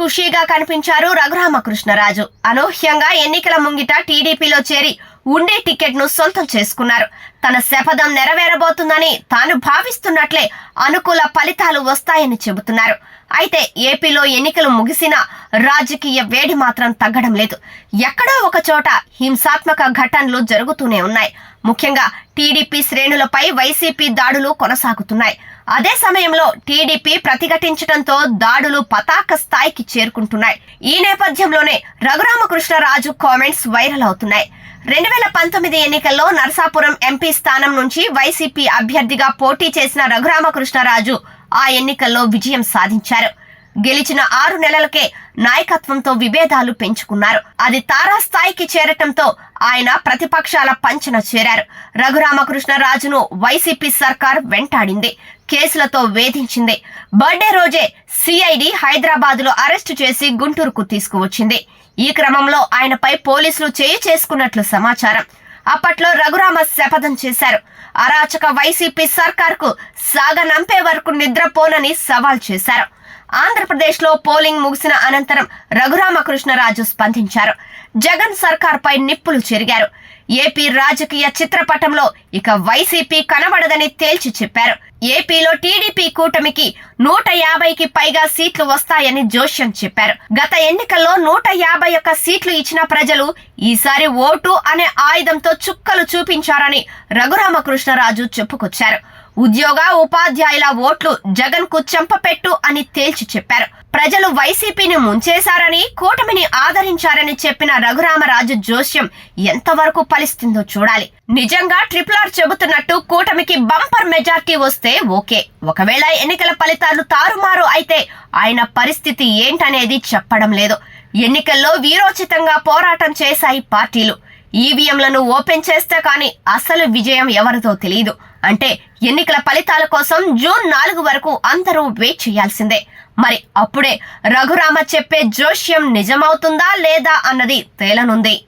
ఖుషీగా కనిపించారు రఘురామకృష్ణరాజు. అనూహ్యంగా ఎన్నికల ముంగిట టీడీపీలో చేరి ఉండే టికెట్ను సొంతం చేసుకున్నారు. తన శపథం నెరవేరబోతుందని తాను భావిస్తున్నట్లే అనుకూల ఫలితాలు వస్తాయని చెబుతున్నారు. అయితే ఏపీలో ఎన్నికలు ముగిసినా రాజకీయ వేడి మాత్రం తగ్గడం లేదు. ఎక్కడో ఒక చోట హింసాత్మక ఘటనలు జరుగుతూనే ఉన్నాయి. ముఖ్యంగా టీడీపీ శ్రేణులపై వైసీపీ దాడులు కొనసాగుతున్నాయి. అదే సమయంలో టీడీపీ ప్రతిఘటించడంతో దాడులు పతాక స్థాయికి చేరుకుంటున్నాయి. ఈ నేపథ్యంలోనే రఘురామకృష్ణరాజు కామెంట్స్ వైరల్ అవుతున్నాయి. రెండు వేల పంతొమ్మిది ఎన్నికల్లో నరసాపురం ఎంపీ స్థానం నుంచి వైసీపీ అభ్యర్థిగా పోటీ చేసిన రఘురామకృష్ణరాజు ఆ ఎన్నికల్లో విజయం సాధించారు. గెలిచిన ఆరు నెలలకే నాయకత్వంతో విభేదాలు పెంచుకున్నారు. అది తారాస్థాయికి చేరటంతో ఆయన ప్రతిపక్షాల పంచన చేరారు. రఘురామకృష్ణరాజును వైసీపీ సర్కార్ వెంటాడింది. కేసులతో వేధించింది. బర్త్డే రోజే సిఐడి హైదరాబాద్లో అరెస్టు చేసి గుంటూరుకు తీసుకువచ్చింది. ఈ క్రమంలో ఆయనపై పోలీసులు చేయి చేసుకున్నట్లు సమాచారం. అప్పట్లో రఘురామ శపథం చేశారు. అరాచక వైసీపీ సర్కార్కు సాగనంపే వరకు నిద్రపోనని సవాల్ చేశారు. ఆంధ్రప్రదేశ్లో పోలింగ్ ముగిసిన అనంతరం రఘురామకృష్ణరాజు స్పందించారు. జగన్ సర్కార్పై నిప్పులు చెరిగారు. ఏపీ రాజకీయ చిత్రపటంలో ఇక వైసీపీ కనబడదని తేల్చి చెప్పారు. ఏపీలో టీడీపీ కూటమికి నూట యాభైకి పైగా సీట్లు వస్తాయని జోష్యం చెప్పారు. గత ఎన్నికల్లో నూట యాభై ఒక్క సీట్లు ఇచ్చిన ప్రజలు ఈసారి ఓటు అనే ఆయుధంతో చుక్కలు చూపించారని రఘురామకృష్ణరాజు చెప్పుకొచ్చారు. ఉద్యోగ ఉపాధ్యాయుల ఓట్లు జగన్కు చెంపపెట్టు అని తేల్చి చెప్పారు. ప్రజలు వైసీపీని ముంచేశారని కూటమిని ఆదరించారని చెప్పిన రఘురామరాజు జోస్యం ఎంతవరకు ఫలిస్తుందో చూడాలి. నిజంగా ట్రిపుల్ ఆర్ చెబుతున్నట్టు కూటమికి బంపర్ మెజార్టీ వస్తే ఓకే. ఒకవేళ ఎన్నికల ఫలితాలు తారుమారు అయితే ఆయన పరిస్థితి ఏంటనేది చెప్పడం లేదు. ఎన్నికల్లో వీరోచితంగా పోరాటం చేశాయి పార్టీలు. ఈవీఎంలను ఓపెన్ చేస్తే కానీ అసలు విజయం ఎవరిదో తెలియదు. అంటే ఎన్నికల ఫలితాల కోసం జూన్ నాలుగు వరకు అందరూ వెయిట్ చేయాల్సిందే. మరి అప్పుడే రఘురామ చెప్పే జోష్యం నిజమవుతుందా లేదా అన్నది తేలనుంది.